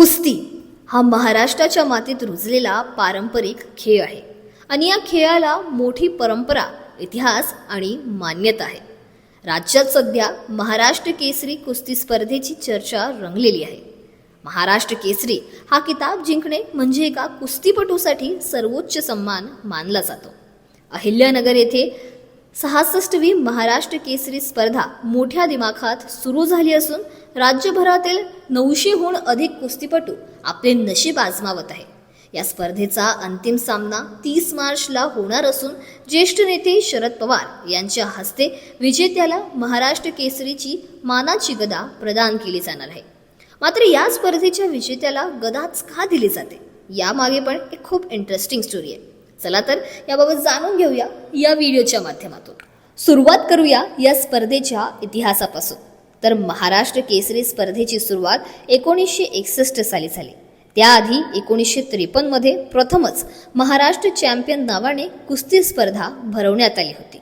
कुस्ती हा महाराष्ट्राच्या मातीत रुजलेला पारंपरिक खेळ आहे. आणि या खेळाला मोठी परंपरा इतिहास आणि मान्यता आहे. राज्यात सध्या महाराष्ट्र केसरी कुस्ती स्पर्धेची चर्चा रंगलेली आहे. महाराष्ट्र केसरी हा किताब जिंकणे म्हणजे एका कुस्तीपटूसाठी सर्वोच्च सन्मान मानला जातो. अहिल्यानगर येथे सहासष्टवी महाराष्ट्र केसरी स्पर्धा मोठ्या दिमाखात सुरू झाली असून राज्यभरातील नऊशेहून अधिक कुस्तीपटू आपले नशीब आजमावत आहे या स्पर्धेचा अंतिम सामना तीस मार्चला होणार असून ज्येष्ठ नेते शरद पवार यांच्या हस्ते विजेत्याला महाराष्ट्र केसरीची मानाची गदा प्रदान केली जाणार आहे. मात्र या स्पर्धेच्या विजेत्याला गदाच का दिली जाते? यामागे पण एक खूप इंटरेस्टिंग स्टोरी आहे. चला तर याबाबत जाणून घेऊया या व्हिडिओच्या माध्यमातून. सुरुवात करूया या स्पर्धेच्या इतिहासापासून. तर महाराष्ट्र केसरी स्पर्धेची सुरुवात एकोणीसशे एकसष्ट साली झाली. त्याआधी एकोणीसशे त्रेपन्नमध्ये प्रथमच महाराष्ट्र चॅम्पियन नावाने कुस्ती स्पर्धा भरवण्यात आली होती.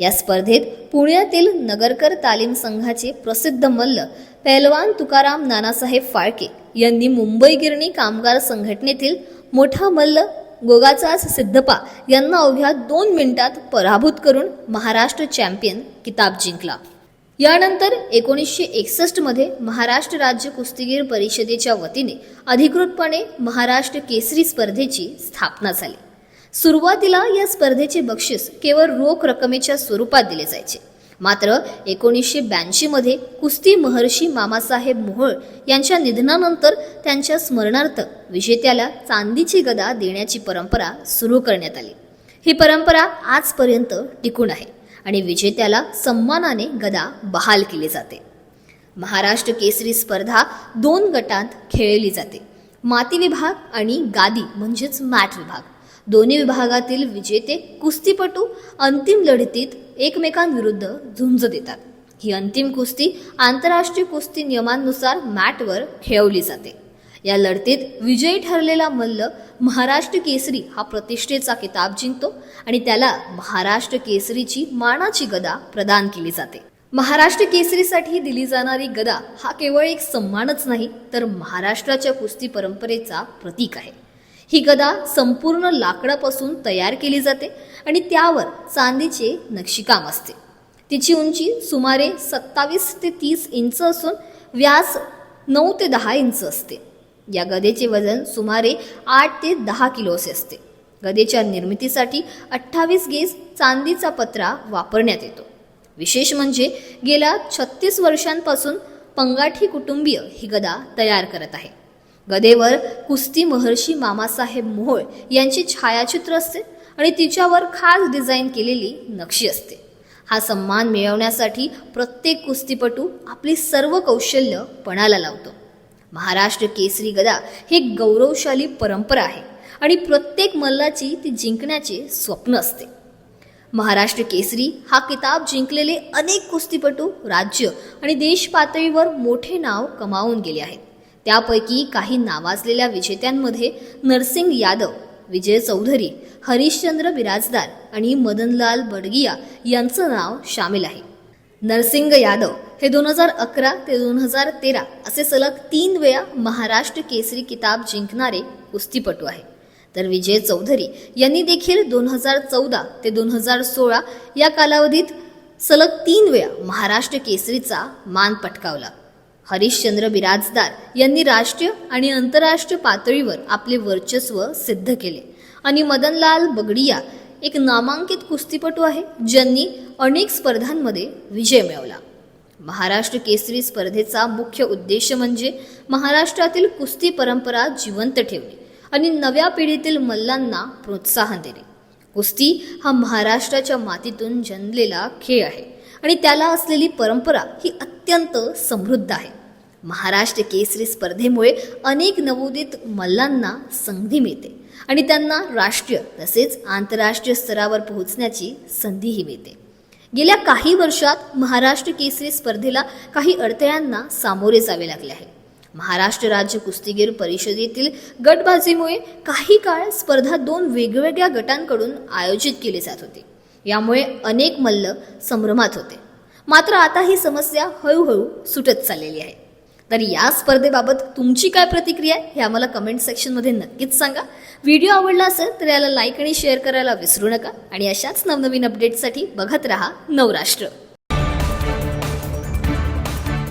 या स्पर्धेत पुण्यातील नगरकर तालीम संघाचे प्रसिद्ध मल्ल पहलवान तुकाराम नानासाहेब फाळके यांनी मुंबई गिरणी कामगार संघटनेतील मोठा मल्ल गोगाचाच सिद्धपा यांना अवघ्या दोन मिनिटात पराभूत करून महाराष्ट्र चॅम्पियन किताब जिंकला. यानंतर एकोणीसशे एकसष्टमध्ये महाराष्ट्र राज्य कुस्तीगीर परिषदेच्या वतीने अधिकृतपणे महाराष्ट्र केसरी स्पर्धेची स्थापना झाली. सुरुवातीला या स्पर्धेचे बक्षीस केवळ रोख रकमेच्या स्वरूपात दिले जायचे. मात्र एकोणीसशे ब्याऐंशीमध्ये कुस्ती महर्षी मामासाहेब मोहोळ यांच्या निधनानंतर त्यांच्या स्मरणार्थ विजेत्याला चांदीची गदा देण्याची परंपरा सुरू करण्यात आली. ही परंपरा आजपर्यंत टिकून आहे आणि विजेत्याला सन्मानाने गदा बहाल केली जाते. महाराष्ट्र केसरी स्पर्धा दोन गटांत खेळली जाते. माती विभाग आणि गादी म्हणजेच मॅट विभाग. दोन्ही विभागातील विजेते कुस्तीपटू अंतिम लढतीत एकमेकांविरुद्ध झुंज देतात. ही अंतिम कुस्ती आंतरराष्ट्रीय कुस्ती नियमांनुसार मॅटवर खेळवली जाते. या लढतीत विजयी ठरलेला मल्ल महाराष्ट्र केसरी हा प्रतिष्ठेचा किताब जिंकतो आणि त्याला महाराष्ट्र केसरीची मानाची गदा प्रदान केली जाते. महाराष्ट्र केसरीसाठी दिली जाणारी गदा हा केवळ एक सन्मानच नाही तर महाराष्ट्राच्या कुस्ती परंपरेचा प्रतीक आहे. ही गदा संपूर्ण लाकडापासून तयार केली जाते आणि त्यावर चांदीचे नक्षीकाम असते. तिची उंची सुमारे सत्तावीस ते तीस इंच असून व्यास नऊ ते दहा इंच असते. या गदेचे वजन सुमारे आठ ते दहा किलो असे असते. गदेच्या निर्मितीसाठी अठ्ठावीस गेज चांदीचा पत्रा वापरण्यात येतो. विशेष म्हणजे गेल्या छत्तीस वर्षांपासून पंगाठी कुटुंबीय ही गदा तयार करत आहे. गदेवर कुस्ती महर्षी मामासाहेब मोहोळ यांची छायाचित्र असते आणि तिच्यावर खास डिझाईन केलेली नक्षी असते. हा सन्मान मिळवण्यासाठी प्रत्येक कुस्तीपटू आपली सर्व कौशल्य पणाला लावतो. महाराष्ट्र केसरी गदा ही गौरवशाली परंपरा आहे आणि प्रत्येक मल्लाची ती जिंकण्याचे स्वप्न असते. महाराष्ट्र केसरी हा किताब जिंकलेले अनेक कुस्तीपटू राज्य आणि देश पातळीवर मोठे नाव कमावून गेले आहेत. त्यापैकी काही नावाजलेल्या विजेत्यांमध्ये नरसिंग यादव विजय चौधरी हरिश्चंद्र बिराजदार आणि मदनलाल बडगिया यांचं नाव सामील आहे. नरसिंग यादव हे दोन हजार अकरा ते दोन हजार तेरा असे सलग तीन वेळा महाराष्ट्र केसरी किताब जिंकणारे कुस्तीपटू आहे तर विजय चौधरी यांनी देखील दोन हजार चौदा ते दोन हजार सोळा या कालावधीत सलग तीन वेळा महाराष्ट्र केसरीचा मान पटकावला. हरिश्चंद्र बिराजदार यांनी राष्ट्रीय आणि आंतरराष्ट्रीय पातळीवर आपले वर्चस्व सिद्ध केले. आणि मदनलाल बगडिया एक नामांकित कुस्तीपटू आहे ज्यांनी अनेक स्पर्धांमध्ये विजय मिळवला. महाराष्ट्र केसरी स्पर्धेचा मुख्य उद्देश म्हणजे महाराष्ट्रातील कुस्ती परंपरा जिवंत ठेवणे आणि नव्या पिढीतील मल्लांना प्रोत्साहन देणे. कुस्ती हा महाराष्ट्राच्या मातीतून जन्मलेला खेळ आहे आणि त्याला असलेली परंपरा ही अत्यंत समृद्ध आहे. महाराष्ट्र केसरी स्पर्धेमुळे अनेक नवोदित मल्लांना संधी मिळते आणि त्यांना राष्ट्रीय तसेच आंतरराष्ट्रीय स्तरावर पोहोचण्याची संधीही मिळते. गेल्या काही वर्षात महाराष्ट्र केसरी स्पर्धेला काही अडथळ्यांना सामोरे जावे लागले आहे. महाराष्ट्र राज्य कुस्तीगीर परिषदेतील गटबाजीमुळे काही काळ स्पर्धा दोन वेगवेगळ्या गटांकडून आयोजित केली जात होती. यामुळे अनेक मल्ल संभ्रमात होते. मात्र आता ही समस्या हळूहळू सुटत चाललेली आहे. तर या स्पर्धेबाबत तुमची काय प्रतिक्रिया आहे हे आम्हाला कमेंट सेक्शनमध्ये नक्कीच सांगा. व्हिडिओ आवडला असेल तर याला लाईक आणि शेअर करायला विसरू नका. आणि अशाच नवनवीन अपडेट्ससाठी बघत रहा नवराष्ट्र.